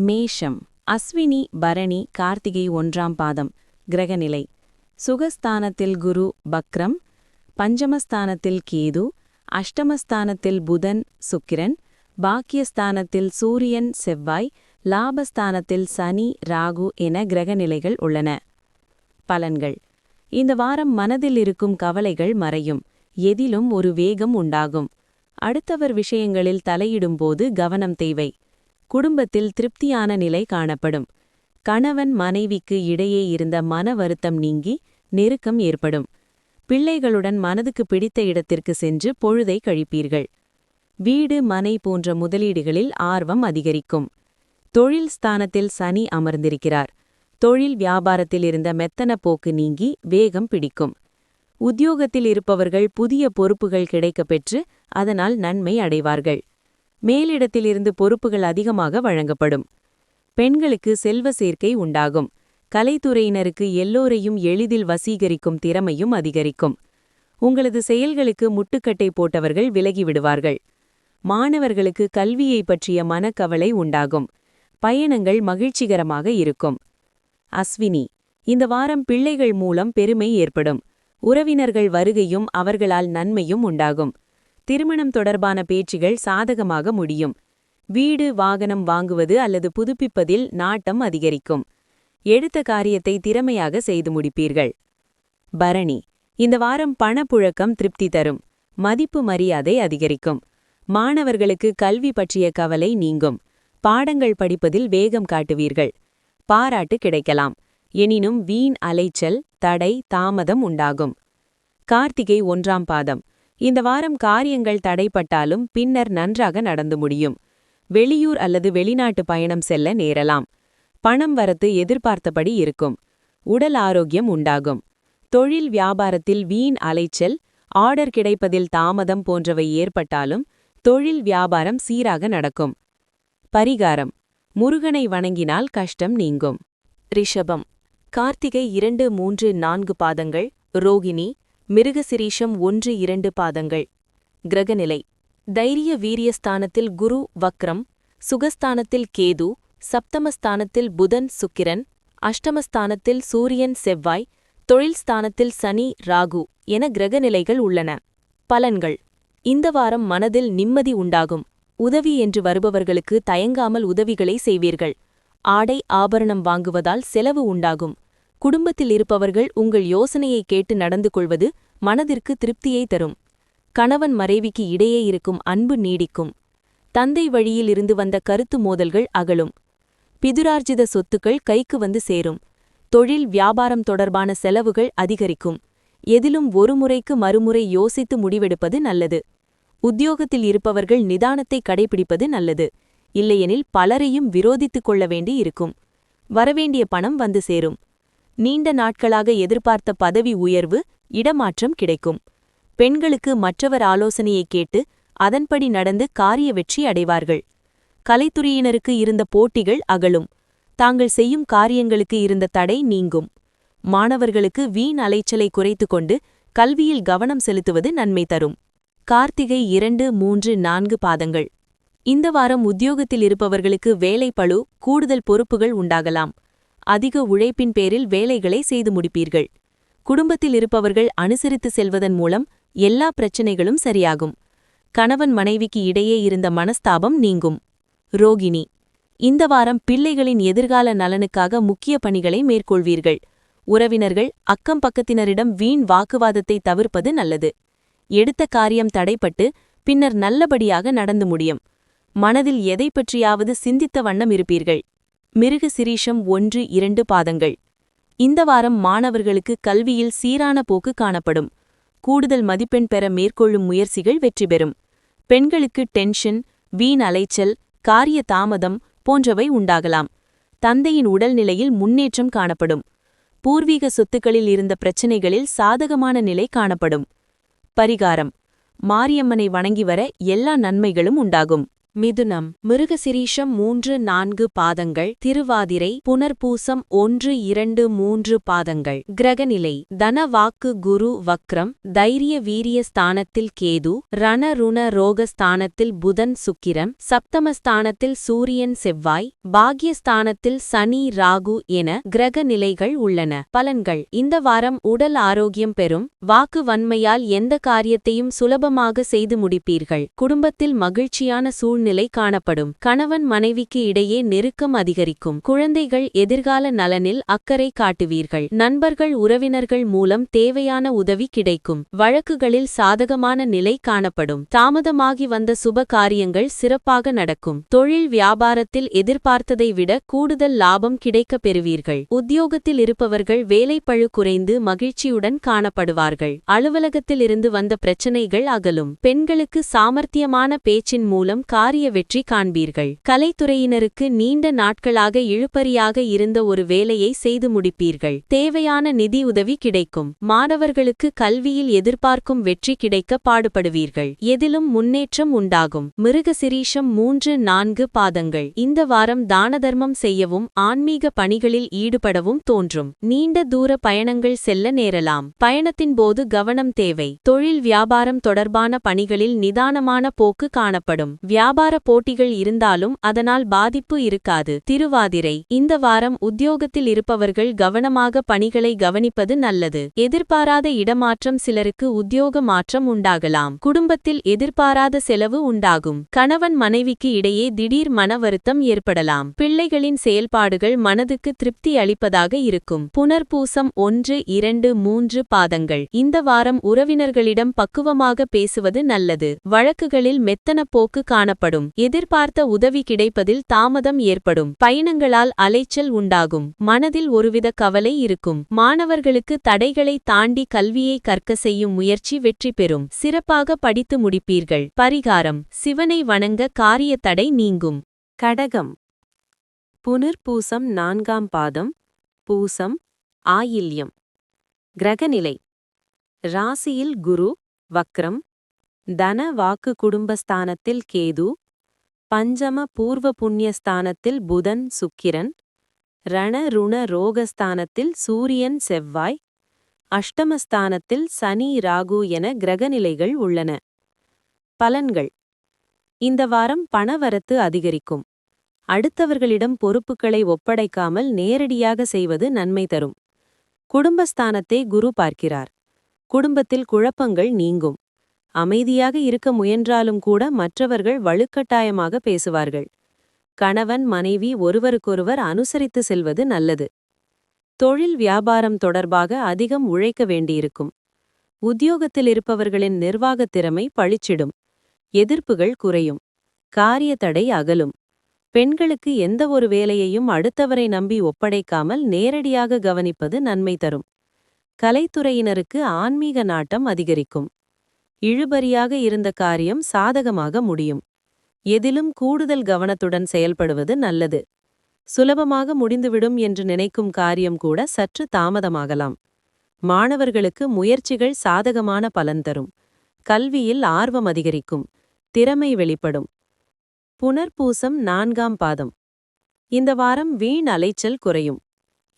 மேஷம் அஸ்வினி பரணி கார்த்திகை ஒன்றாம் பாதம் கிரகநிலை. சுகஸ்தானத்தில் குரு பக்ரம். பஞ்சமஸ்தானத்தில் கேது. அஷ்டமஸ்தானத்தில் புதன் சுக்கிரன். பாக்கியஸ்தானத்தில் சூரியன் செவ்வாய். லாபஸ்தானத்தில் சனி ராகு என கிரகநிலைகள் உள்ளன. பலன்கள். இந்த வாரம் மனதில் இருக்கும் கவலைகள் மறையும். எதிலும் ஒரு வேகம் உண்டாகும். அடுத்தவர் விஷயங்களில் தலையிடும்போது கவனம் தேவை. குடும்பத்தில் திருப்தியான நிலை காணப்படும். கணவன் மனைவிக்கு இடையே இருந்த மன வருத்தம் நீங்கி நெருக்கம் ஏற்படும். பிள்ளைகளுடன் மனதுக்கு பிடித்த இடத்திற்கு சென்று பொழுதை கழிப்பீர்கள். வீடு மனை போன்ற முதலீடுகளில் ஆர்வம் அதிகரிக்கும். தொழில் ஸ்தானத்தில் சனி அமர்ந்திருக்கிறார். தொழில் வியாபாரத்தில் இருந்த மெத்தன போக்கு நீங்கி வேகம் பிடிக்கும். உத்தியோகத்தில் இருப்பவர்கள் புதிய பொறுப்புகள் கிடைக்கப் பெற்று அதனால் நன்மை அடைவார்கள். மேலிடத்திலிருந்து பொறுப்புகள் அதிகமாக வழங்கப்படும். பெண்களுக்கு செல்வ சேர்க்கை உண்டாகும். கலைத்துறையினருக்கு எல்லோரையும் எளிதில் வசீகரிக்கும் திறமையும் அதிகரிக்கும். உங்களது செயல்களுக்கு முட்டுக்கட்டை போட்டவர்கள் விலகிவிடுவார்கள். மாணவர்களுக்கு கல்வியை பற்றிய மனக்கவலை உண்டாகும். பயணங்கள் மகிழ்ச்சிகரமாக இருக்கும். அஸ்வினி இந்த வாரம் பிள்ளைகள் மூலம் பெருமை ஏற்படும். உறவினர்கள் வருகையும் அவர்களால் நன்மையும் உண்டாகும். திருமணம் தொடர்பான பேச்சுகள் சாதகமாக முடியும். வீடு வாகனம் வாங்குவது அல்லது புதுப்பிப்பதில் நாட்டம் அதிகரிக்கும். எடுத்த காரியத்தை திறமையாக செய்து முடிப்பீர்கள். பரணி இந்த வாரம் பணப்புழக்கம் திருப்தி தரும். மதிப்பு மரியாதை அதிகரிக்கும். மாணவர்களுக்கு கல்வி பற்றிய கவலை நீங்கும். பாடங்கள் படிப்பதில் வேகம் காட்டுவீர்கள். பாராட்டு கிடைக்கலாம். எனினும் வீண் அலைச்சல் தடை தாமதம் உண்டாகும். கார்த்திகை ஒன்றாம் பாதம். இந்த வாரம் காரியங்கள் தடைப்பட்டாலும் பின்னர் நன்றாக நடந்து முடியும். வெளியூர் அல்லது வெளிநாட்டு பயணம் செல்ல நேரலாம். பணம் வரத்து எதிர்பார்த்தபடி இருக்கும். உடல் ஆரோக்கியம் உண்டாகும். தொழில் வியாபாரத்தில் வீண் அலைச்சல் ஆர்டர் கிடைப்பதில் தாமதம் போன்றவை ஏற்பட்டாலும் தொழில் வியாபாரம் சீராக நடக்கும். பரிகாரம். முருகனை வணங்கினால் கஷ்டம் நீங்கும். ரிஷபம். கார்த்திகை இரண்டு மூன்று நான்கு பாதங்கள் ரோகிணி மிருகசிரீஷம் ஒன்று இரண்டு பாதங்கள். கிரகநிலை. தைரிய வீரியஸ்தானத்தில் குரு வக்ரம். சுகஸ்தானத்தில் கேது. சப்தமஸ்தானத்தில் புதன் சுக்கிரன். அஷ்டமஸ்தானத்தில் சூரியன் செவ்வாய். தொழில் ஸ்தானத்தில் சனி ராகு என கிரகநிலைகள் உள்ளன. பலன்கள். இந்த வாரம் மனதில் நிம்மதி உண்டாகும். உதவி என்று வருபவர்களுக்கு தயங்காமல் உதவிகளை செய்வீர்கள். ஆடை ஆபரணம் வாங்குவதால் செலவு உண்டாகும். குடும்பத்தில் இருப்பவர்கள் உங்கள் யோசனையை கேட்டு நடந்து கொள்வது மனதிற்கு திருப்தியை தரும். கணவன் மறைவிக்கு இடையே இருக்கும் அன்பு நீடிக்கும். தந்தை வழியில் இருந்து வந்த கருத்து மோதல்கள் அகலும். பிதுரார்ஜித சொத்துக்கள் கைக்கு வந்து சேரும். தொழில் வியாபாரம் தொடர்பான செலவுகள் அதிகரிக்கும். எதிலும் ஒரு முறைக்கு மறுமுறை யோசித்து முடிவெடுப்பது நல்லது. உத்தியோகத்தில் இருப்பவர்கள் நிதானத்தை கடைபிடிப்பது நல்லது. இல்லையெனில் பலரையும் விரோதித்துக் கொள்ள வேண்டி இருக்கும். வரவேண்டிய பணம் வந்து சேரும். நீண்ட நாட்களாக எதிர்பார்த்த பதவி உயர்வு இடமாற்றம் கிடைக்கும். பெண்களுக்கு மற்றவர் ஆலோசனையை கேட்டு அதன்படி நடந்து காரிய வெற்றி அடைவார்கள். கலைத்துறையினருக்கு இருந்த போட்டிகள் அகலும். தாங்கள் செய்யும் காரியங்களுக்கு இருந்த தடை நீங்கும். மாணவர்களுக்கு வீண் அலைச்சலை குறைத்து கொண்டு கல்வியில் கவனம் செலுத்துவது நன்மை தரும். கார்த்திகை இரண்டு மூன்று நான்கு பாதங்கள். இந்த வாரம் உத்தியோகத்தில் இருப்பவர்களுக்கு வேலைப்பழு கூடுதல் பொறுப்புகள் உண்டாகலாம். அதிக உழைப்பின் பேரில் வேலைகளை செய்து முடிப்பீர்கள். குடும்பத்தில் இருப்பவர்கள் அனுசரித்து செல்வதன் மூலம் எல்லா பிரச்சினைகளும் சரியாகும். கணவன் மனைவிக்கு இடையே இருந்த மனஸ்தாபம் நீங்கும். ரோகிணி இந்த வாரம் பிள்ளைகளின் எதிர்கால நலனுக்காக முக்கிய பணிகளை மேற்கொள்வீர்கள். உறவினர்கள் அக்கம் பக்கத்தினரிடம் வீண் வாக்குவாதத்தை தவிர்ப்பது நல்லது. எடுத்த காரியம் தடைப்பட்டு பின்னர் நல்லபடியாக நடந்து முடியும். மனதில் எதை பற்றியாவது சிந்தித்த வண்ணம் இருப்பீர்கள். மிருக சிரீஷம் ஒன்று இரண்டு பாதங்கள். இந்த வாரம் மாணவர்களுக்கு கல்வியில் சீரான போக்கு காணப்படும். கூடுதல் மதிப்பெண் பெற மேற்கொள்ளும் முயற்சிகள் வெற்றி பெறும். பெண்களுக்கு டென்ஷன் வீண் அலைச்சல் காரிய தாமதம் போன்றவை உண்டாகலாம். தந்தையின் உடல்நிலையில் முன்னேற்றம் காணப்படும். பூர்வீக சொத்துக்களில் இருந்த பிரச்சினைகளில் சாதகமான நிலை காணப்படும். பரிகாரம். மாரியம்மனை வணங்கி வர எல்லா நன்மைகளும் உண்டாகும். மிதுனம் மிருகசிரீஷம் மூன்று நான்கு பாதங்கள் திருவாதிரை புனர்பூசம் ஒன்று இரண்டு மூன்று பாதங்கள். கிரகநிலை தன வாக்கு குரு வக்ரம் தைரிய வீரிய ஸ்தானத்தில் கேது ரண ருண ரோக ஸ்தானத்தில் புதன் சுக்கிரன் சப்தமஸ்தானத்தில் சூரியன் செவ்வாய் பாக்யஸ்தானத்தில் சனி ராகு என கிரக நிலைகள் உள்ளன. பலன்கள் இந்த வாரம் உடல் ஆரோக்கியம் பெறும் வாக்கு வன்மையால் எந்த காரியத்தையும் சுலபமாக செய்து முடிப்பீர்கள். குடும்பத்தில் மகிழ்ச்சியான சூழ்நிலை காணப்படும். கணவன் மனைவிக்கு இடையே நெருக்கம் அதிகரிக்கும். குழந்தைகள் எதிர்கால நலனில் அக்கறை காட்டுவீர்கள். நண்பர்கள் உறவினர்கள் மூலம் தேவையான உதவி கிடைக்கும். வழக்குகளில் சாதகமான நிலை காணப்படும். தாமதமாகி வந்த சுப காரியங்கள் சிறப்பாக நடக்கும். தொழில் வியாபாரத்தில் எதிர்பார்த்ததை விட கூடுதல் லாபம் கிடைக்கப் பெறுவீர்கள். உத்தியோகத்தில் இருப்பவர்கள் வேலைப்பழு குறைந்து மகிழ்ச்சியுடன் காணப்படுவார்கள். அலுவலகத்தில் இருந்து வந்த பிரச்சனைகள் அகலும். பெண்களுக்கு சாமர்த்தியமான பேச்சின் மூலம் காரிய வெற்றி காண்பீர்கள். கலைத்துறையினருக்கு நீண்ட நாட்களாக இழுபறியாக இருந்த ஒரு வேலையை செய்து முடிப்பீர்கள். தேவையான நிதி உதவி கிடைக்கும். மாணவர்களுக்கு கல்வியில் எதிர்பார்க்கும் வெற்றி கிடைக்க பாடுபடுவீர்கள். எதிலும் முன்னேற்றம் உண்டாகும். மிருகசிரீஷம் மூன்று நான்கு பாதங்கள். இந்த வாரம் தானதர்மம் செய்யவும் ஆன்மீக பணிகளில் ஈடுபடவும் தோன்றும். நீண்ட தூர பயணங்கள் செல்ல நேரலாம். பயணத்தின் போது கவனம் தேவை. தொழில் வியாபாரம் தொடர்பான பணிகளில் நிதானமான போக்கு காணப்படும். வியாபார போட்டிகள் இருந்தாலும் அதனால் பாதிப்பு இருக்காது. திருவாதிரை. இந்த வாரம் உத்தியோகத்தில் இருப்பவர்கள் கவனமாக பணிகளை கவனிப்பது நல்லது. எதிர்பாராத இடமாற்றம் சிலருக்கு உத்தியோக மாற்றம் உண்டாகலாம். குடும்பத்தில் எதிர்பாராத செலவு உண்டாகும். கணவன் மனைவிக்கு இடையே திடீர் மன வருத்தம் ஏற்படலாம். பிள்ளைகளின் செயல்பாடுகள் மனதுக்கு திருப்தி அளிப்பதாக இருக்கும். புனர்பூசம் ஒன்று இரண்டு மூன்று பாதங்கள். இந்த வாரம் உறவினர்களிடம் பக்குவமாக பேசுவது நல்லது. வழக்குகளில் மெத்தன போக்கு காணப்படும். எதிர்பார்த்த உதவி கிடைப்பதில் தாமதம் ஏற்படும். பயணங்களால் அலைச்சல் உண்டாகும். மனதில் ஒருவித கவலை இருக்கும். மாணவர்களுக்கு தடைகளை தாண்டி கல்வியை கற்க செய்யும் முயற்சி வெற்றி பெறும். சிறப்பாக படித்து முடிப்பீர்கள். பரிகாரம். சிவனை வணங்க காரிய தடை நீங்கும். கடகம். புனர்பூசம் நான்காம் பாதம். பூசம். ஆயில்யம். கிரகநிலை. ராசியில் குரு வக்ரம் தன வாக்கு குடும்பஸ்தானத்தில் கேது பஞ்சம பூர்வ புண்ணியஸ்தானத்தில் புதன் சுக்கிரன் ரண ருண ரோகஸ்தானத்தில் சூரியன் செவ்வாய் அஷ்டமஸ்தானத்தில் சனி ராகு என கிரகநிலைகள் உள்ளன. பலன்கள். இந்த வாரம் பணவரத்து அதிகரிக்கும். அடுத்தவர்களிடம் பொறுப்புகளை ஒப்படைக்காமல் நேரடியாக செய்வது நன்மை தரும். குடும்பஸ்தானத்தை குரு பார்க்கிறார். குடும்பத்தில் குழப்பங்கள் நீங்கும். அமைதியாக இருக்க முயன்றாலும் கூட மற்றவர்கள் வலுக்கட்டாயமாக பேசுவார்கள். கணவன் மனைவி ஒருவருக்கொருவர் அனுசரித்து செல்வது நல்லது. தொழில் வியாபாரம் தொடர்பாக அதிகம் உழைக்க வேண்டியிருக்கும். உத்தியோகத்தில் இருப்பவர்களின் நிர்வாகத் திறமை பழிச்சிடும். எதிர்ப்புகள் குறையும். காரிய தடை அகலும். பெண்களுக்கு எந்த ஒரு வேலையையும் அடுத்தவரை நம்பி ஒப்படைக்காமல் நேரடியாக கவனிப்பது நன்மை தரும். கலைத்துறையினருக்கு ஆன்மீக நாட்டம் அதிகரிக்கும். இழுபறியாக இருந்த காரியம் சாதகமாக முடியும். எதிலும் கூடுதல் கவனத்துடன் செயல்படுவது நல்லது. சுலபமாக முடிந்துவிடும் என்று நினைக்கும் காரியம் கூட சற்று தாமதமாகலாம். மாணவர்களுக்கு முயற்சிகள் சாதகமான பலன் தரும். கல்வியில் ஆர்வம் அதிகரிக்கும். திறமை வெளிப்படும். புனர்பூசம் நான்காம் பாதம். இந்த வாரம் வீண் அலைச்சல் குறையும்.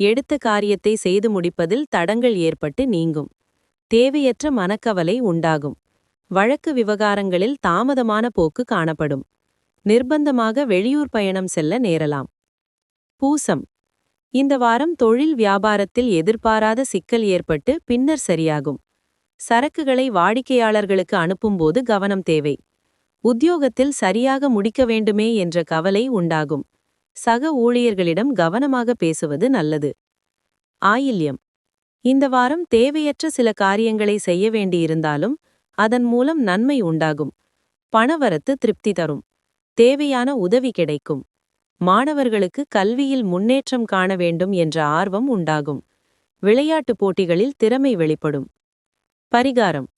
எடுத்த காரியத்தை செய்து முடிப்பதில் தடங்கள் ஏற்பட்டு நீங்கும். தேவையற்ற மனக்கவலை உண்டாகும். வழக்கு விவகாரங்களில் தாமதமான போக்கு காணப்படும். நிர்பந்தமாக வெளியூர் பயணம் செல்ல நேரலாம். பூசம். இந்த வாரம் தொழில் வியாபாரத்தில் எதிர்பாராத சிக்கல் ஏற்பட்டு பின்னர் சரியாகும். சரக்குகளை வாடிக்கையாளர்களுக்கு அனுப்பும்போது கவனம் தேவை. உத்தியோகத்தில் சரியாக முடிக்க வேண்டுமே என்ற கவலை உண்டாகும். சக ஊழியர்களிடம் கவனமாக பேசுவது நல்லது. ஆயில்யம். இந்த வாரம் தேவையற்ற சில காரியங்களை செய்ய வேண்டியிருந்தாலும் அதன் மூலம் நன்மை உண்டாகும். பணவரத்து திருப்தி தரும். தேவையான உதவி கிடைக்கும். மாணவர்களுக்கு கல்வியில் முன்னேற்றம் காண வேண்டும் என்ற ஆர்வம் உண்டாகும். விளையாட்டுப் போட்டிகளில் திறமை வெளிப்படும். பரிகாரம்.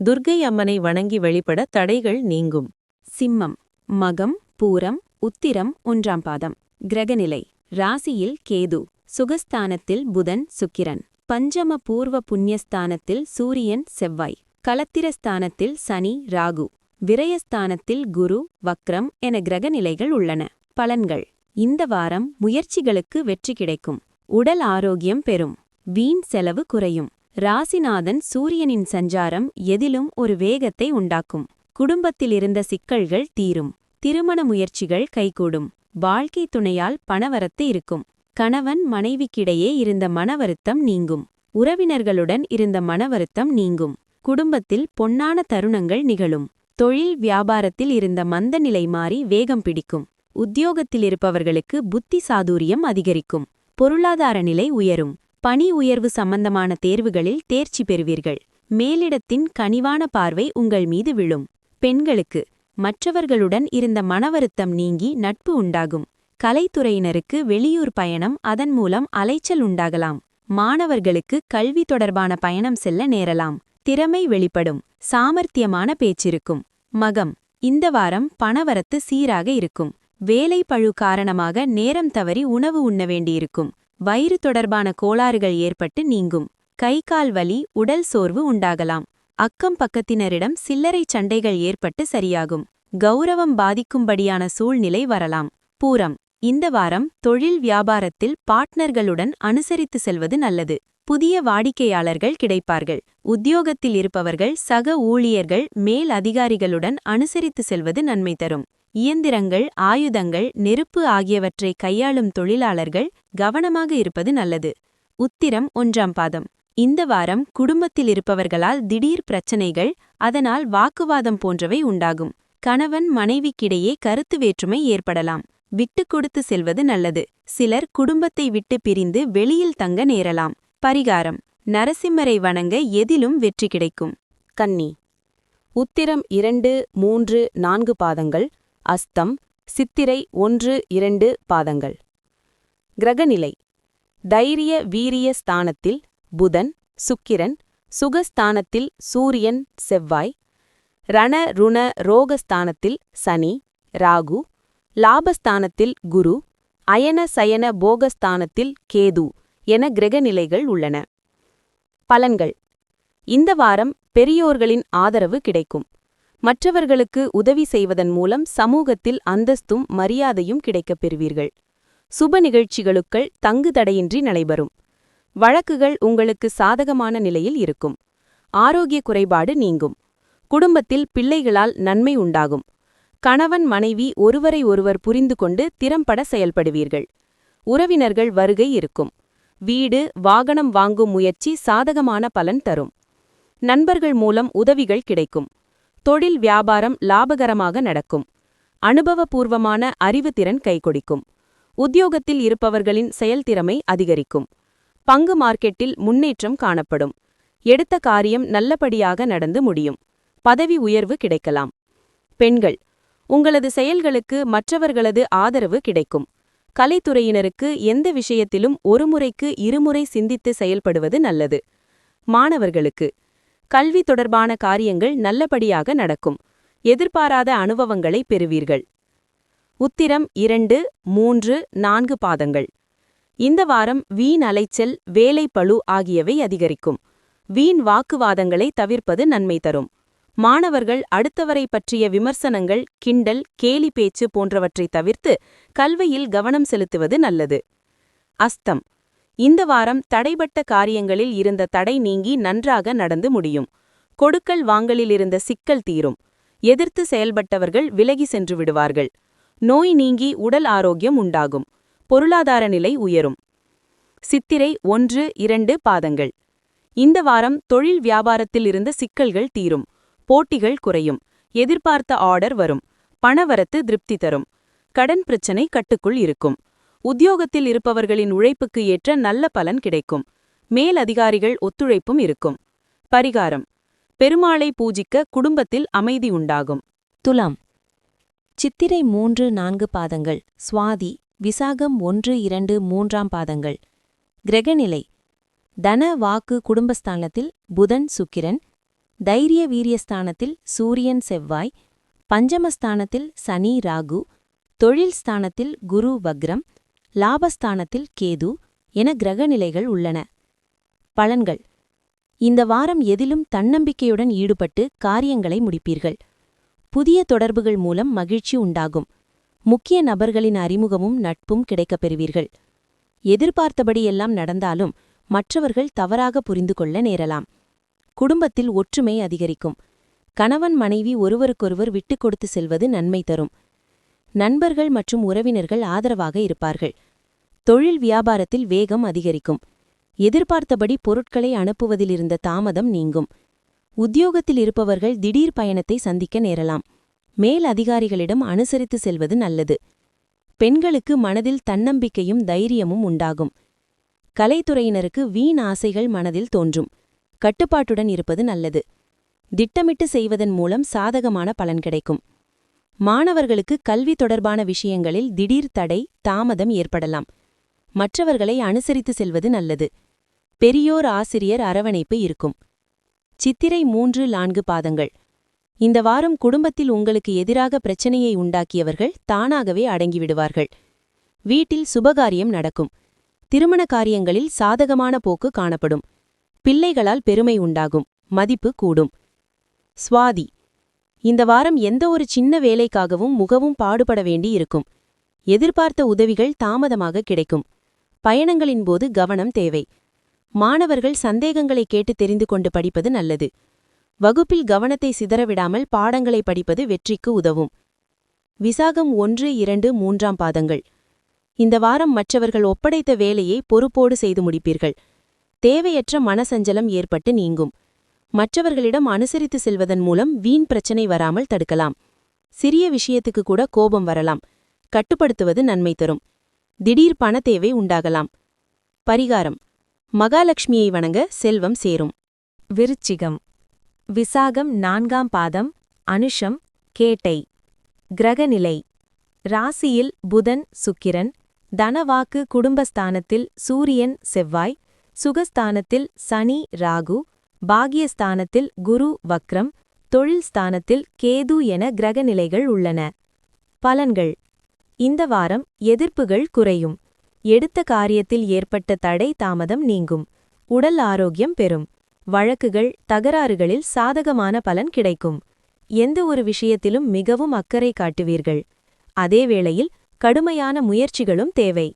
துர்க்கை அம்மனை வணங்கி வெளிப்பட தடைகள் நீங்கும். சிம்மம். மகம் பூரம் உத்திரம் ஒன்றாம் பாதம். கிரகநிலை. ராசியில் கேது. சுகஸ்தானத்தில் புதன் சுக்கிரன். பஞ்சம பூர்வ புண்ணியஸ்தானத்தில் சூரியன் செவ்வாய். களத்திரஸ்தானத்தில் சனி ராகு விரயஸ்தானத்தில் குரு வக்ரம் என கிரகநிலைகள் உள்ளன. பலன்கள். இந்த வாரம் முயற்சிகளுக்கு வெற்றி கிடைக்கும். உடல் ஆரோக்கியம் பெறும். வீண் செலவு குறையும். ராசிநாதன் சூரியனின் சஞ்சாரம் எதிலும் ஒரு வேகத்தை உண்டாக்கும். குடும்பத்தில் இருந்த சிக்கல்கள் தீரும். திருமண முயற்சிகள் கைகூடும். வாழ்க்கை துணையால் பணவரத்து இருக்கும். கணவன் மனைவிக்கிடையே இருந்த மனவருத்தம் நீங்கும். உறவினர்களுடன் இருந்த மனவருத்தம் நீங்கும். குடும்பத்தில் பொன்னான தருணங்கள் நிகழும். தொழில் வியாபாரத்தில் இருந்த மந்த நிலை மாறி வேகம் பிடிக்கும். உத்தியோகத்தில் இருப்பவர்களுக்கு புத்தி சாதுரியம் அதிகரிக்கும். பொருளாதார நிலை உயரும். பணி உயர்வு சம்பந்தமான தேர்வுகளில் தேர்ச்சி பெறுவீர்கள். மேலிடத்தின் கனிவான பார்வை உங்கள் மீது விழும். பெண்களுக்கு மற்றவர்களுடன் இருந்த மனவருத்தம் நீங்கி நட்பு உண்டாகும். கலைத்துறையினருக்கு வெளியூர் பயணம் அதன் மூலம் அலைச்சல் உண்டாகலாம். மாணவர்களுக்கு கல்வி தொடர்பான பயணம் செல்ல நேரலாம். திறமை வெளிப்படும் சாமர்த்தியமான பேச்சிருக்கும். மகம். இந்த வாரம் பணவரத்து சீராக இருக்கும். வேலை பழு காரணமாக நேரம் தவறி உணவு உண்ண வேண்டியிருக்கும். வயிறு தொடர்பான கோளாறுகள் ஏற்பட்டு நீங்கும். கை கால் வலி உடல் சோர்வு உண்டாகலாம். அக்கம் பக்கத்தினரிடம் சில்லறை சண்டைகள் ஏற்பட்டு சரியாகும். கௌரவம் பாதிக்கும்படியான சூழ்நிலை வரலாம். பூரம். இந்த வாரம் தொழில் வியாபாரத்தில் பார்ட்னர்களுடன் அனுசரித்து செல்வது நல்லது. புதிய வாடிக்கையாளர்கள் கிடைப்பார்கள். உத்தியோகத்தில் இருப்பவர்கள் சக ஊழியர்கள் மேல் அதிகாரிகளுடன் அனுசரித்து செல்வது நன்மை தரும். இயந்திரங்கள் ஆயுதங்கள் நெருப்பு ஆகியவற்றை கையாளும் தொழிலாளர்கள் கவனமாக இருப்பது நல்லது. உத்திரம் ஒன்றாம் பாதம். இந்த வாரம் குடும்பத்தில் இருப்பவர்களால் திடீர் பிரச்சனைகள் அதனால் வாக்குவாதம் போன்றவை உண்டாகும். கணவன் மனைவிக்கிடையே கருத்து வேற்றுமை ஏற்படலாம். விட்டுக் கொடுத்து செல்வது நல்லது. சிலர் குடும்பத்தை விட்டு பிரிந்து வெளியில் தங்க நேரலாம். பரிகாரம். நரசிம்மரை வணங்க எதிலும் வெற்றி கிடைக்கும். கன்னி. உத்திரம் இரண்டு மூன்று நான்கு பாதங்கள். அஸ்தம். சித்திரை ஒன்று இரண்டு பாதங்கள். கிரகநிலை. தைரிய வீரிய ஸ்தானத்தில் புதன் சுக்கிரன் சுகஸ்தானத்தில் சூரியன் செவ்வாய். ரண ருண ரோகஸ்தானத்தில் சனி ராகு. லாபஸ்தானத்தில் குரு. அயன சயன போகஸ்தானத்தில் கேது. என கிரக நிலைகள் உள்ளன. பலன்கள். இந்த வாரம் பெரியோர்களின் ஆதரவு கிடைக்கும். மற்றவர்களுக்கு உதவி செய்வதன் மூலம் சமூகத்தில் அந்தஸ்தும் மரியாதையும் கிடைக்கப் பெறுவீர்கள். சுப நிகழ்ச்சிகளுக்கள் தங்கு தடையின்றி நடைபெறும். வழக்குகள் உங்களுக்கு சாதகமான நிலையில் இருக்கும். ஆரோக்கிய குறைபாடு நீங்கும். குடும்பத்தில் பிள்ளைகளால் நன்மை உண்டாகும். கணவன் மனைவி ஒருவரை ஒருவர் புரிந்து கொண்டு திறம்பட செயல்படுவீர்கள். உறவினர்கள் வருகை இருக்கும். வீடு வாகனம் வாங்கும் முயற்சி சாதகமான பலன் தரும். நண்பர்கள் மூலம் உதவிகள் கிடைக்கும். தொழில் வியாபாரம் லாபகரமாக நடக்கும். அனுபவபூர்வமான அறிவுத்திறன் கைகொடிக்கும். உத்தியோகத்தில் இருப்பவர்களின் செயல்திறமை அதிகரிக்கும். பங்கு மார்க்கெட்டில் முன்னேற்றம் காணப்படும். எடுத்த காரியம் நல்லபடியாக நடந்து முடியும். பதவி உயர்வு கிடைக்கலாம். பெண்கள் உங்களது செயல்களுக்கு மற்றவர்களது ஆதரவு கிடைக்கும். கலைத்துறையினருக்கு எந்த விஷயத்திலும் ஒருமுறைக்கு இருமுறை சிந்தித்து செயல்படுவது நல்லது. மாணவர்களுக்கு கல்வி தொடர்பான காரியங்கள் நல்லபடியாக நடக்கும். எதிர்பாராத அனுபவங்களை பெறுவீர்கள். உத்திரம் இரண்டு மூன்று நான்கு பாதங்கள். இந்த வாரம் வீண் அலைச்சல் வேலைப்பழு ஆகியவை அதிகரிக்கும். வீண் வாக்குவாதங்களை தவிர்ப்பது நன்மை தரும். மாணவர்கள் அடுத்தவரை பற்றிய விமர்சனங்கள் கிண்டல் கேலி பேச்சு போன்றவற்றை தவிர்த்து கல்வியில் கவனம் செலுத்துவது நல்லது. அஸ்தம். இந்த வாரம் தடைபட்ட காரியங்களில் இருந்த தடை நீங்கி நன்றாக நடந்து முடியும். கொடுக்கல் வாங்கலில் இருந்த சிக்கல் தீரும். எதிர்த்து செயல்பட்டவர்கள் விலகி சென்று விடுவார்கள். நோய் நீங்கி உடல் ஆரோக்கியம் உண்டாகும். பொருளாதார நிலை உயரும். சித்திரை ஒன்று இரண்டு பாதங்கள். இந்த வாரம் தொழில் வியாபாரத்தில் இருந்த சிக்கல்கள் தீரும். போட்டிகள் குறையும். எதிர்பார்த்த ஆர்டர் வரும். பணவரத்து திருப்தி தரும். கடன் பிரச்சனை கட்டுக்குள் இருக்கும். உத்தியோகத்தில் இருப்பவர்களின் உழைப்புக்கு ஏற்ற நல்ல பலன் கிடைக்கும். மேல் அதிகாரிகள் ஒத்துழைப்பும் இருக்கும். பரிகாரம். பெருமாளை பூஜிக்க குடும்பத்தில் அமைதி உண்டாகும். துலாம். சித்திரை மூன்று நான்கு பாதங்கள். சுவாதி. விசாகம் ஒன்று இரண்டு மூன்றாம் பாதங்கள். கிரகநிலை. தன வாக்கு குடும்பஸ்தானத்தில் புதன் சுக்கிரன். தைரிய வீரியஸ்தானத்தில் சூரியன் செவ்வாய் பஞ்சமஸ்தானத்தில் சனி ராகு தொழில் ஸ்தானத்தில் குரு வக்ரம் லாபஸ்தானத்தில் கேது என கிரகநிலைகள் உள்ளன. பலன்கள். இந்த வாரம் எதிலும் தன்னம்பிக்கையுடன் ஈடுபட்டு காரியங்களை முடிப்பீர்கள். புதிய தொடர்புகள் மூலம் மகிழ்ச்சி உண்டாகும். முக்கிய நபர்களின் அறிமுகமும் நட்பும் கிடைக்கப் பெறுவீர்கள். எதிர்பார்த்தபடியெல்லாம் நடந்தாலும் மற்றவர்கள் தவறாக புரிந்து கொள்ள நேரலாம். குடும்பத்தில் ஒற்றுமை அதிகரிக்கும். கணவன் மனைவி ஒருவருக்கொருவர் விட்டு கொடுத்து செல்வது நன்மை தரும். நண்பர்கள் மற்றும் உறவினர்கள் ஆதரவாக இருப்பார்கள். தொழில் வியாபாரத்தில் வேகம் அதிகரிக்கும். எதிர்பார்த்தபடி பொருட்களை அனுப்புவதிலிருந்த தாமதம் நீங்கும். உத்தியோகத்தில் இருப்பவர்கள் திடீர் பயணத்தை சந்திக்க நேரலாம். மேல் அதிகாரிகளிடம் அனுசரித்து செல்வது நல்லது. பெண்களுக்கு மனதில் தன்னம்பிக்கையும் தைரியமும் உண்டாகும். கலைத்துறையினருக்கு வீண் ஆசைகள் மனதில் தோன்றும். கட்டுப்பாட்டுடன் இருப்பது நல்லது. திட்டமிட்டு செய்வதன் மூலம் சாதகமான பலன் கிடைக்கும். மாணவர்களுக்கு கல்வி தொடர்பான விஷயங்களில் திடீர் தடை தாமதம் ஏற்படலாம். மற்றவர்களை அனுசரித்து செல்வது நல்லது. பெரியோர் ஆசிரியர் அரவணைப்பு இருக்கும். சித்திரை மூன்று நான்கு பாதங்கள். இந்த வாரம் குடும்பத்தில் உங்களுக்கு எதிராக பிரச்சனையை உண்டாக்கியவர்கள் தானாகவே அடங்கிவிடுவார்கள். வீட்டில் சுபகாரியம் நடக்கும். திருமண காரியங்களில் சாதகமான போக்கு காணப்படும். பிள்ளைகளால் பெருமை உண்டாகும் மதிப்பு கூடும். சுவாதி இந்த வாரம் எந்த ஒரு சின்ன வேலைக்காகவும் முகவும் பாடுபட வேண்டி இருக்கும். எதிர்பார்த்த உதவிகள் தாமதமாக கிடைக்கும். பயணங்களின் போது கவனம் தேவை. மாணவர்கள் சந்தேகங்களை கேட்டு தெரிந்து கொண்டு படிப்பது நல்லது. வகுப்பில் கவனத்தை சிதறவிடாமல் பாடங்களை படிப்பது வெற்றிக்கு உதவும். விசாகம் ஒன்று இரண்டு மூன்றாம் பாதங்கள். இந்த வாரம் மற்றவர்கள் ஒப்படைத்த வேலையை பொறுப்போடு செய்து முடிப்பீர்கள். தேவையற்ற மனசஞ்சலம் ஏற்பட்டு நீங்கும். மற்றவர்களிடம் அனுசரித்து செல்வதன் மூலம் வீண் பிரச்சனை வராமல் தடுக்கலாம். சிறிய விஷயத்துக்கு கூட கோபம் வரலாம். கட்டுப்படுத்துவது நன்மை தரும். திடீர் பண தேவை உண்டாகலாம். பரிகாரம். மகாலட்சுமியை வணங்க செல்வம் சேரும். விருச்சிகம். விசாகம் நான்காம் பாதம் அனுஷம் கேட்டை. கிரகநிலை. ராசியில் புதன் சுக்கிரன். தனவாக்கு குடும்பஸ்தானத்தில் சூரியன் செவ்வாய். சுகஸ்தானத்தில் சனி ராகு பாகியஸ்தானத்தில் குரு வக்ரம் தொழில் ஸ்தானத்தில் கேது என கிரகநிலைகள் உள்ளன. பலன்கள். இந்த வாரம் எதிர்ப்புகள் குறையும். எடுத்த காரியத்தில் ஏற்பட்ட தடை தாமதம் நீங்கும். உடல் ஆரோக்கியம் பெறும். வழக்குகள் தகராறுகளில் சாதகமான பலன் கிடைக்கும். எந்த ஒரு விஷயத்திலும் மிகவும் அக்கறை காட்டுவீர்கள். அதே வேளையில் கடுமையான முயற்சிகளும் தேவை.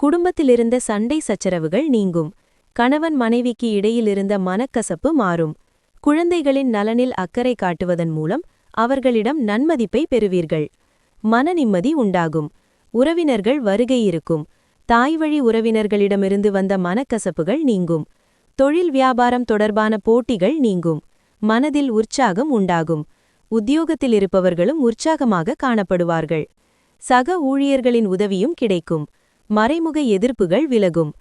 குடும்பத்திலிருந்த சண்டை சச்சரவுகள் நீங்கும். கணவன் மனைவிக்கு இடையிலிருந்த மனக்கசப்பு மாறும். குழந்தைகளின் நலனில் அக்கறை காட்டுவதன் மூலம் அவர்களிடம் நன்மதிப்பை பெறுவீர்கள். மன நிம்மதி உண்டாகும். உறவினர்கள் வருகை இருக்கும். தாய்வழி உறவினர்களிடமிருந்து வந்த மனக்கசப்புகள் நீங்கும். தொழில் வியாபாரம் தொடர்பான போட்டிகள் நீங்கும். மனதில் உற்சாகம் உண்டாகும். உத்தியோகத்தில் இருப்பவர்களும் உற்சாகமாக காணப்படுவார்கள். சக ஊழியர்களின் உதவியும் கிடைக்கும். மறைமுக எதிர்ப்புகள் விலகும்.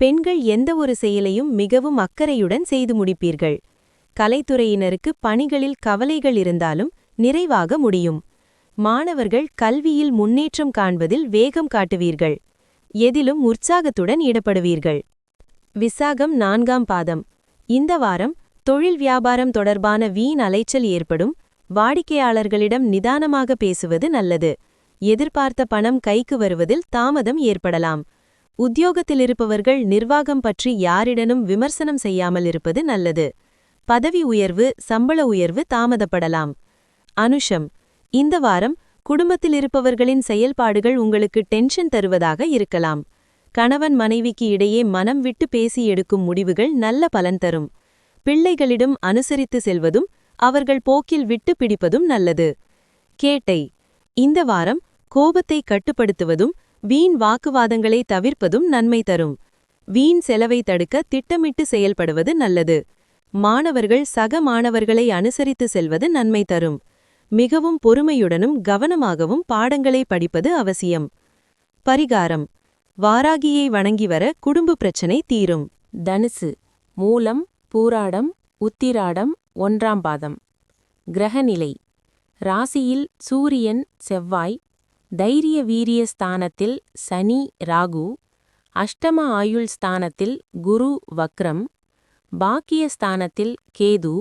பெண்கள் எந்த ஒரு செயலையும் மிகவும் அக்கறையுடன் செய்து முடிப்பீர்கள். கலைத்துறையினருக்கு பணிகளில் கவலைகள் இருந்தாலும் நிறைவாக முடியும். மாணவர்கள் கல்வியில் முன்னேற்றம் காண்பதில் வேகம் காட்டுவீர்கள். எதிலும் உற்சாகத்துடன் ஈடுபடுவீர்கள். விசாகம் நான்காம் பாதம். இந்த வாரம் தொழில் வியாபாரம் தொடர்பான வீண் அலைச்சல் ஏற்படும். வாடிக்கையாளர்களிடம் நிதானமாக பேசுவது நல்லது. எதிர்பார்த்த பணம் கைக்கு வருவதில் தாமதம் ஏற்படலாம். உத்தியோகத்திலிருப்பவர்கள் நிர்வாகம் பற்றி யாரிடனும் விமர்சனம் செய்யாமல் இருப்பது நல்லது. பதவி உயர்வு சம்பள உயர்வு தாமதப்படலாம். அனுஷம். இந்த வாரம் குடும்பத்தில் இருப்பவர்களின் செயல்பாடுகள் உங்களுக்கு டென்ஷன் தருவதாக இருக்கலாம். கணவன் மனைவிக்கு இடையே மனம் விட்டு பேசி எடுக்கும் முடிவுகள் நல்ல பலன் தரும். பிள்ளைகளிடம் அனுசரித்து செல்வதும் அவர்கள் போக்கில் விட்டு பிடிப்பதும் நல்லது. கேட்டை. இந்த வாரம் கோபத்தை கட்டுப்படுத்துவதும் வீண் வாக்குவாதங்களை தவிர்ப்பதும் நன்மை தரும். வீண் செலவை தடுக்க திட்டமிட்டு செயல்படுவது நல்லது. மாணவர்கள் சக மாணவர்களை அனுசரித்து செல்வது நன்மை தரும். மிகவும் பொறுமையுடனும் கவனமாகவும் பாடங்களை படிப்பது அவசியம். பரிகாரம். வாராகியை வணங்கி வர குடும்ப பிரச்சனை தீரும். தனுசு. மூலம் பூராடம் உத்திராடம் ஒன்றாம் பாதம். கிரகநிலை. ராசியில் சூரியன் செவ்வாய் தைரிய வீரிய ஸ்தானத்தில் சனி ராகு அஷ்டம ஆயுள் ஸ்தானத்தில் குரு வக்ரம் பாக்கிய ஸ்தானத்தில் கேது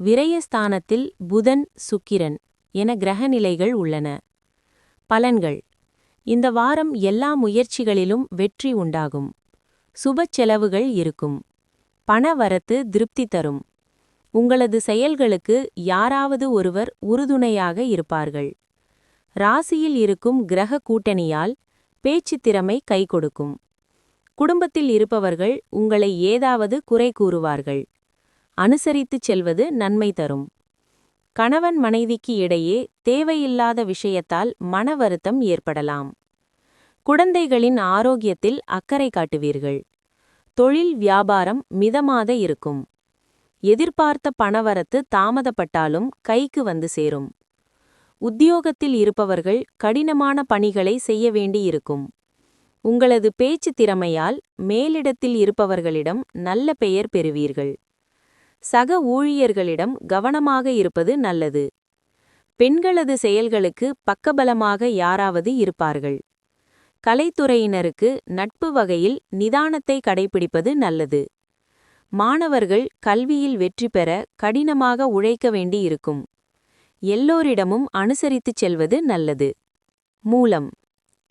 விரயஸ்தானத்தில் புதன் சுக்கிரன் என கிரகநிலைகள் உள்ளன. பலன்கள். இந்த வாரம் எல்லா முயற்சிகளிலும் வெற்றி உண்டாகும். சுப செலவுகள் இருக்கும். பணவரத்து திருப்தி தரும். உங்களது செயல்களுக்கு யாராவது ஒருவர் உறுதுணையாக இருப்பார்கள். ராசியில் இருக்கும் கிரக கூட்டணியால் பேச்சுத் திறமை கை கொடுக்கும். குடும்பத்தில் இருப்பவர்கள் உங்களை ஏதாவது குறை கூறுவார்கள். அனுசரித்துச் செல்வது நன்மை தரும். கணவன் மனைவிக்கு இடையே தேவையில்லாத விஷயத்தால் மன வருத்தம் ஏற்படலாம். குழந்தைகளின் ஆரோக்கியத்தில் அக்கறை காட்டுவீர்கள். தொழில் வியாபாரம் மிதமாக இருக்கும். எதிர்பார்த்த பணவரத்து தாமதப்பட்டாலும் கைக்கு வந்து சேரும். உத்தியோகத்தில் இருப்பவர்கள் கடினமான பணிகளை செய்ய வேண்டியிருக்கும். உங்களது பேச்சு திறமையால் மேலிடத்தில் இருப்பவர்களிடம் நல்ல பெயர் பெறுவீர்கள். சக ஊழியர்களிடம் கவனமாக இருப்பது நல்லது. பெண்களது செயல்களுக்கு பக்கபலமாக யாராவது இருப்பார்கள். கலைத்துறையினருக்கு நட்பு வகையில் நிதானத்தை கடைபிடிப்பது நல்லது. மாணவர்கள் கல்வியில் வெற்றி பெற கடினமாக உழைக்க வேண்டியிருக்கும். எல்லோரிடமும் அனுசரித்துச் செல்வது நல்லது. மூலம்.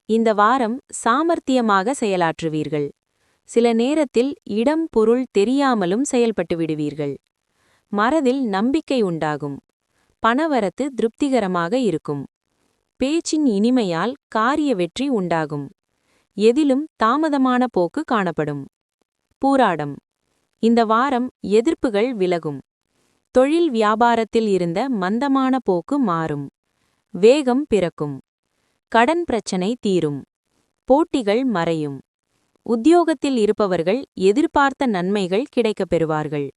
இந்த வாரம் சாமர்த்தியமாக செயலாற்றுவீர்கள். சில நேரத்தில் இடம் பொருள் தெரியாமலும் செயல்பட்டு விடுவீர்கள் மறதில் நம்பிக்கை உண்டாகும். பணவரத்து திருப்திகரமாக இருக்கும். பேச்சின் இனிமையால் காரிய வெற்றி உண்டாகும். எதிலும் தாமதமான போக்கு காணப்படும். பூராடம். இந்த வாரம் எதிர்ப்புகள் விலகும். தொழில் வியாபாரத்தில் இருந்த மந்தமான போக்கு மாறும். வேகம் பிறக்கும். கடன் பிரச்சனை தீரும். போட்டிகள் மறையும். உத்தியோகத்தில் இருப்பவர்கள் எதிர்பார்த்த நன்மைகள் கிடைக்கப் பெறுவார்கள்.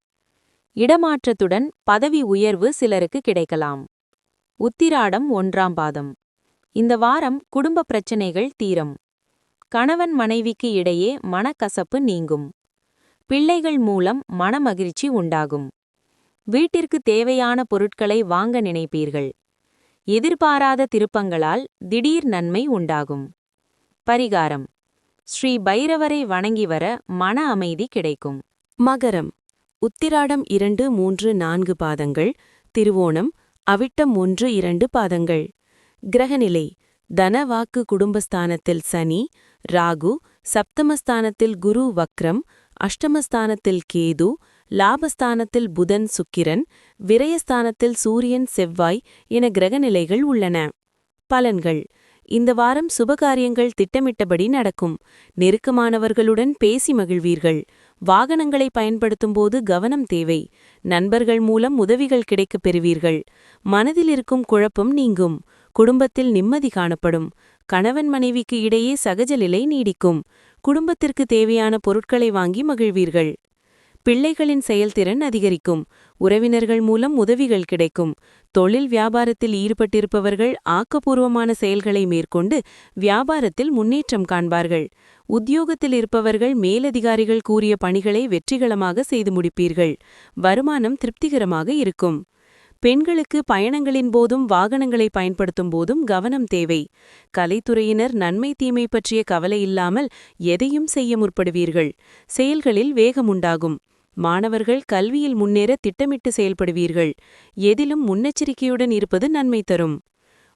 இடமாற்றத்துடன் பதவி உயர்வு சிலருக்கு கிடைக்கலாம். உத்திராடம் ஒன்றாம் பாதம். இந்த வாரம் குடும்ப பிரச்சனைகள் தீரம். கணவன் மனைவிக்கு இடையே மனக்கசப்பு நீங்கும். பிள்ளைகள் மூலம் மனமகிழ்ச்சி உண்டாகும். வீட்டிற்கு தேவையான பொருட்களை வாங்க நினைப்பீர்கள். எதிர்பாராத திருப்பங்களால் திடீர் நன்மை உண்டாகும். பரிகாரம். ஸ்ரீ பைரவரை வணங்கி வர மன அமைதி கிடைக்கும். மகரம். உத்திராடம் இரண்டு மூன்று நான்கு பாதங்கள். திருவோணம். அவிட்டம் ஒன்று இரண்டு பாதங்கள். கிரகநிலை. தனவாக்கு குடும்பஸ்தானத்தில் சனி ராகு சப்தமஸ்தானத்தில் குரு வக்ரம் அஷ்டமஸ்தானத்தில் கேது லாபஸ்தானத்தில் புதன் சுக்கிரன் விரயஸ்தானத்தில் சூரியன் செவ்வாய் என கிரகநிலைகள் உள்ளன. பலன்கள். இந்த வாரம் சுபகாரியங்கள் திட்டமிட்டபடி நடக்கும். நெருக்கமானவர்களுடன் பேசி மகிழ்வீர்கள். வாகனங்களை பயன்படுத்தும்போது கவனம் தேவை. நண்பர்கள் மூலம் உதவிகள் கிடைக்கப் பெறுவீர்கள். மனதில் இருக்கும் குழப்பம் நீங்கும். குடும்பத்தில் நிம்மதி காணப்படும். கணவன் மனைவிக்கு இடையே சகஜ நிலை நீடிக்கும். குடும்பத்திற்கு தேவையான பொருட்களை வாங்கி மகிழ்வீர்கள். பிள்ளைகளின் செயல்திறன் அதிகரிக்கும். உறவினர்கள் மூலம் உதவிகள் கிடைக்கும். தொழில் வியாபாரத்தில் ஈடுபட்டிருப்பவர்கள் ஆக்கப்பூர்வமான செயல்களை மேற்கொண்டு வியாபாரத்தில் முன்னேற்றம் காண்பார்கள். உத்தியோகத்தில் இருப்பவர்கள் மேலதிகாரிகள் கூறிய பணிகளை வெற்றிகரமாக செய்து முடிப்பீர்கள். வருமானம் திருப்திகரமாக இருக்கும். பெண்களுக்கு பயணங்களின் போதும் வாகனங்களை பயன்படுத்தும் போதும் கவனம் தேவை. கலைத்துறையினர் நன்மை தீமை பற்றிய கவலை இல்லாமல் எதையும் செய்ய முற்படுவீர்கள். செயல்களில் வேகமுண்டாகும் மாணவர்கள் கல்வியில் முன்னேற திட்டமிட்டு செயல்படுவீர்கள். எதிலும் முன்னெச்சரிக்கையுடன் இருப்பது நன்மை தரும்.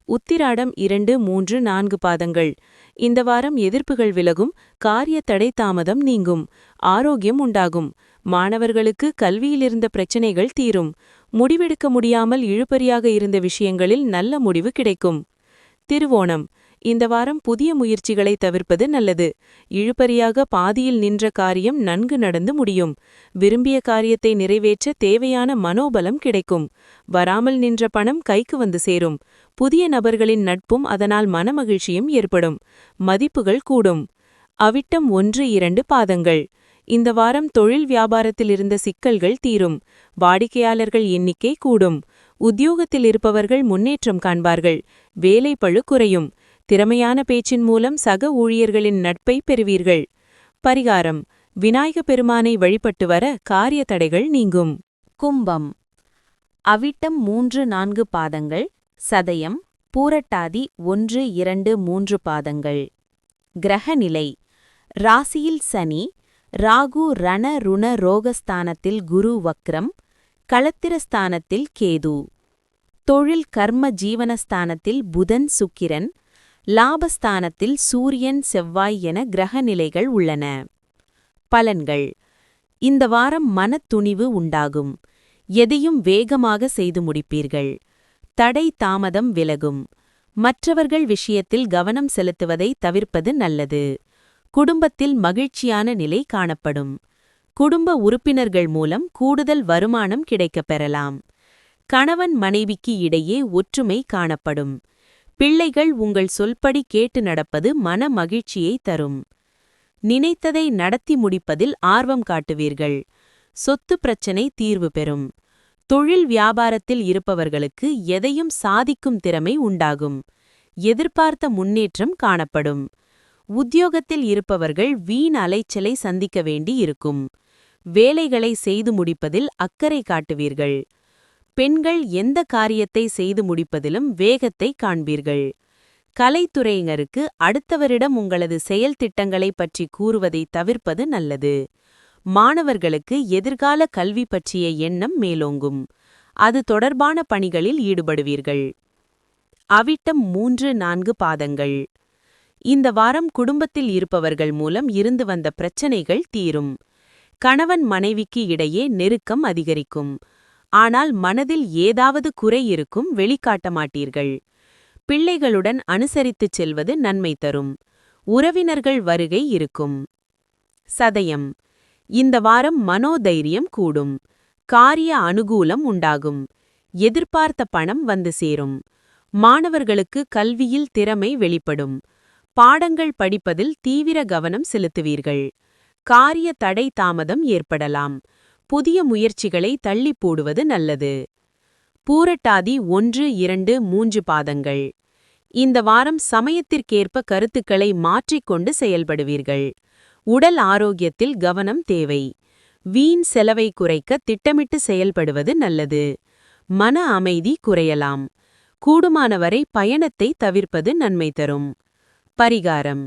உத்திராடம் இரண்டு மூன்று நான்கு பாதங்கள். இந்த வாரம் எதிர்ப்புகள் விலகும் காரிய தடை தாமதம் நீங்கும் ஆரோக்கியம் உண்டாகும். மாணவர்களுக்கு கல்வியிலிருந்த பிரச்சினைகள் தீரும். முடிவெடுக்க முடியாமல் இழுபறியாக இருந்த விஷயங்களில் நல்ல முடிவு கிடைக்கும். திருவோணம். இந்த வாரம் புதிய முயற்சிகளை தவிர்ப்பது நல்லது. இழுபறியாக பாதியில் நின்ற காரியம் நன்கு நடந்து முடியும். விரும்பிய காரியத்தை நிறைவேற்ற தேவையான மனோபலம் கிடைக்கும். வராமல் நின்ற பணம் கைக்கு வந்து சேரும். புதிய நபர்களின் நட்பும் அதனால் மனமகிழ்ச்சியும் ஏற்படும். மதிப்புகள் கூடும். அவிட்டம் ஒன்று இரண்டு பாதங்கள். இந்த வாரம் தொழில் வியாபாரத்தில் இருந்த சிக்கல்கள் தீரும். வாடிக்கையாளர்கள் எண்ணிக்கை கூடும். உத்தியோகத்தில் இருப்பவர்கள் முன்னேற்றம் காண்பார்கள். வேலைப்பழு குறையும். திறமையான பேச்சின் மூலம் சக ஊழியர்களின் நட்பை பெறுவீர்கள். பரிகாரம். விநாயக பெருமானை வழிபட்டு வர காரிய தடைகள் நீங்கும். கும்பம். அவிட்டம் மூன்று நான்கு பாதங்கள். சதயம். பூரட்டாதி ஒன்று இரண்டு மூன்று பாதங்கள். கிரகநிலை. ராசியில் சனி. ராகு ரண ருண ரோகஸ்தானத்தில் குரு வக்ரம். களத்திரஸ்தானத்தில் கேது. தொழில் கர்ம ஜீவனஸ்தானத்தில் புதன் சுக்கிரன். லாபஸ்தானத்தில் சூரியன் செவ்வாய் என கிரக நிலைகள் உள்ளன. பலன்கள். இந்த வாரம் மனத்துணிவு உண்டாகும். எதையும் வேகமாக செய்து முடிப்பீர்கள். தடை தாமதம் விலகும். மற்றவர்கள் விஷயத்தில் கவனம் செலுத்துவதை தவிர்ப்பது நல்லது. குடும்பத்தில் மகிழ்ச்சியான நிலை காணப்படும். குடும்ப உறுப்பினர்கள் மூலம் கூடுதல் வருமானம் கிடைக்கப் பெறலாம் கணவன் மனைவிக்கு இடையே ஒற்றுமை காணப்படும். பிள்ளைகள் உங்கள் சொல்படி கேட்டு நடப்பது மன மகிழ்ச்சியை தரும். நினைத்ததை நடத்தி முடிப்பதில் ஆர்வம் காட்டுவீர்கள். சொத்து பிரச்சனை தீர்வு பெறும். தொழில் வியாபாரத்தில் இருப்பவர்களுக்கு எதையும் சாதிக்கும் திறமை உண்டாகும். எதிர்பார்த்த முன்னேற்றம் காணப்படும். உத்தியோகத்தில் இருப்பவர்கள் வீண் அலைச்சலை சந்திக்க வேண்டி இருக்கும் வேலைகளை செய்து முடிப்பதில் அக்கறை காட்டுவீர்கள். பெண்கள் எந்த காரியத்தை செய்து முடிப்பதிலும் வேகத்தை காண்பீர்கள். கலைத்துறையினருக்கு அடுத்தவரிடம் உங்களது செயல் திட்டங்களை பற்றி கூறுவதை தவிர்ப்பது நல்லது. மாணவர்களுக்கு எதிர்கால கல்வி பற்றிய எண்ணம் மேலோங்கும். அது தொடர்பான பணிகளில் ஈடுபடுவீர்கள். அவிட்டம் மூன்று நான்கு பாதங்கள். இந்த வாரம் குடும்பத்தில் இருப்பவர்கள் மூலம் இருந்து வந்த பிரச்சனைகள் தீரும். கணவன் மனைவிக்கு இடையே நெருக்கம் அதிகரிக்கும். ஆனால் மனதில் ஏதாவது குறை இருக்கும் வெளிக்காட்ட மாட்டீர்கள் பிள்ளைகளுடன் அனுசரித்துச் செல்வது நன்மை தரும். உறவினர்கள் வருகை இருக்கும். சதயம். இந்த வாரம் மனோதைரியம் கூடும். காரிய அனுகூலம் உண்டாகும். எதிர்பார்த்த பணம் வந்து சேரும். மாணவர்களுக்கு கல்வியில் திறமை வெளிப்படும். பாடங்கள் படிப்பதில் தீவிர கவனம் செலுத்துவீர்கள். காரிய தடை தாமதம் ஏற்படலாம். புதிய முயற்சிகளை தள்ளி போடுவது நல்லது. பூரட்டாதி ஒன்று இரண்டு மூன்று பாதங்கள். இந்த வாரம் சமயத்திற்கேற்ப கருத்துக்களை மாற்றிக்கொண்டு செயல்படுவீர்கள். உடல் ஆரோக்கியத்தில் கவனம் தேவை. வீண் செலவை குறைக்க திட்டமிட்டு செயல்படுவது நல்லது. மன அமைதி குறையலாம். கூடுமானவரை பயணத்தை தவிர்ப்பது நன்மை தரும். பரிகாரம்.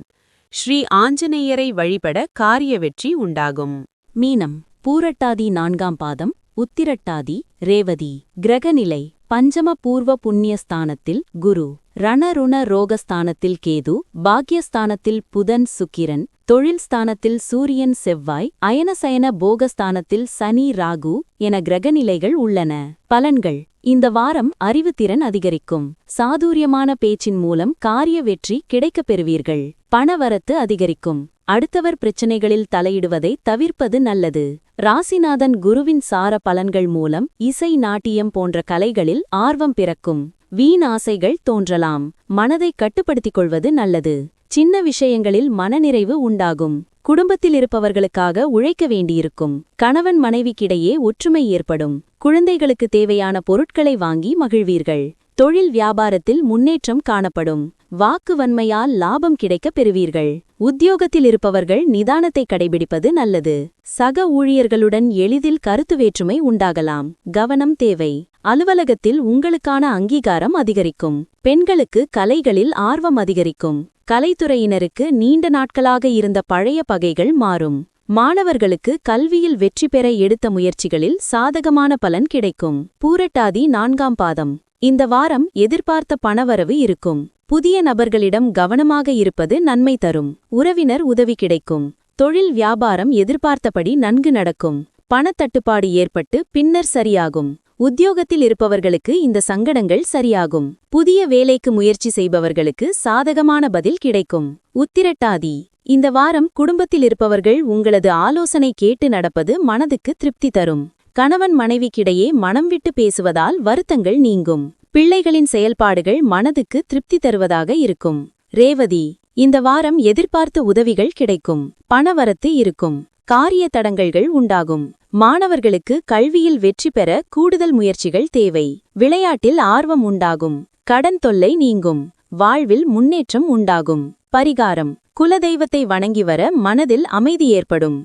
ஸ்ரீ ஆஞ்சநேயரை வழிபட காரிய வெற்றி உண்டாகும். மீனம். பூரட்டாதி நான்காம் பாதம் உத்திரட்டாதி ரேவதி. கிரகநிலை பஞ்சம பூர்வ புண்ணியஸ்தானத்தில் குரு. ரணருண ரோகஸ்தானத்தில் கேது பாக்யஸ்தானத்தில் புதன் சுக்கிரன் தொழில் ஸ்தானத்தில் சூரியன் செவ்வாய் அயனசயன போகஸ்தானத்தில் சனி ராகு என கிரகநிலைகள் உள்ளன. பலன்கள். இந்த வாரம் அறிவுத்திறன் அதிகரிக்கும். சாதுரியமான பேச்சின் மூலம் காரிய வெற்றி கிடைக்கப் பெறுவீர்கள். பணவரத்து அதிகரிக்கும். அடுத்தவர் பிரச்சினைகளில் தலையிடுவதை தவிர்ப்பது நல்லது. ராசிநாதன் குருவின் சார பலன்கள் மூலம் இசை நாட்டியம் போன்ற கலைகளில் ஆர்வம் பிறக்கும். வீண் ஆசைகள் தோன்றலாம். மனதை கட்டுப்படுத்திக் கொள்வது நல்லது. சின்ன விஷயங்களில் மனநிறைவு உண்டாகும். குடும்பத்தில் இருப்பவர்களுக்காக உழைக்க வேண்டியிருக்கும். கணவன் மனைவிக்கிடையே ஒற்றுமை ஏற்படும். குழந்தைகளுக்கு தேவையான பொருட்களை வாங்கி மகிழ்வீர்கள். தொழில் வியாபாரத்தில் முன்னேற்றம் காணப்படும். வாக்கு வன்மையால் லாபம் கிடைக்கப் பெறுவீர்கள். உத்தியோகத்தில் இருப்பவர்கள் நிதானத்தை கடைபிடிப்பது நல்லது. சக ஊழியர்களுடன் எளிதில் கருத்து வேற்றுமை உண்டாகலாம். கவனம் தேவை. அலுவலகத்தில் உங்களுக்கான அங்கீகாரம் அதிகரிக்கும். பெண்களுக்கு கலைகளில் ஆர்வம் அதிகரிக்கும். கலைத்துறையினருக்கு நீண்ட நாட்களாக இருந்த பழைய பகைகள் மாறும். மாணவர்களுக்கு கல்வியில் வெற்றி பெற எடுத்த முயற்சிகளில் சாதகமான பலன் கிடைக்கும். பூரட்டாதி நான்காம் பாதம். இந்த வாரம் எதிர்பார்த்த பணவரவு இருக்கும். புதிய நபர்களிடம் கவனமாக இருப்பது நன்மை தரும். உறவினர் உதவி கிடைக்கும். தொழில் வியாபாரம் எதிர்பார்த்தபடி நன்கு நடக்கும். பணத்தட்டுப்பாடு ஏற்பட்டு பின்னர் சரியாகும். உத்தியோகத்தில் இருப்பவர்களுக்கு இந்த சங்கடங்கள் சரியாகும். புதிய வேலைக்கு முயற்சி செய்பவர்களுக்கு சாதகமான பதில் கிடைக்கும். உத்திரட்டாதி. இந்த வாரம் குடும்பத்தில் இருப்பவர்கள் உங்களது ஆலோசனை கேட்டு நடப்பது மனதுக்கு திருப்தி தரும். கணவன் மனைவிக்கிடையே மனம் விட்டு பேசுவதால் வருத்தங்கள் நீங்கும். பிள்ளைகளின் செயல்பாடுகள் மனதுக்கு திருப்தி தருவதாக இருக்கும். ரேவதி இந்த வாரம் எதிர்பார்த்த உதவிகள் கிடைக்கும். பணவரத்து இருக்கும். காரிய தடங்கல்கள் உண்டாகும். மாணவர்களுக்கு கல்வியில் வெற்றி பெற கூடுதல் முயற்சிகள் தேவை. விளையாட்டில் ஆர்வம் உண்டாகும். கடன் தொல்லை நீங்கும். வாழ்வில் முன்னேற்றம் உண்டாகும். பரிகாரம். குலதெய்வத்தை வணங்கி வர மனதில் அமைதி ஏற்படும்.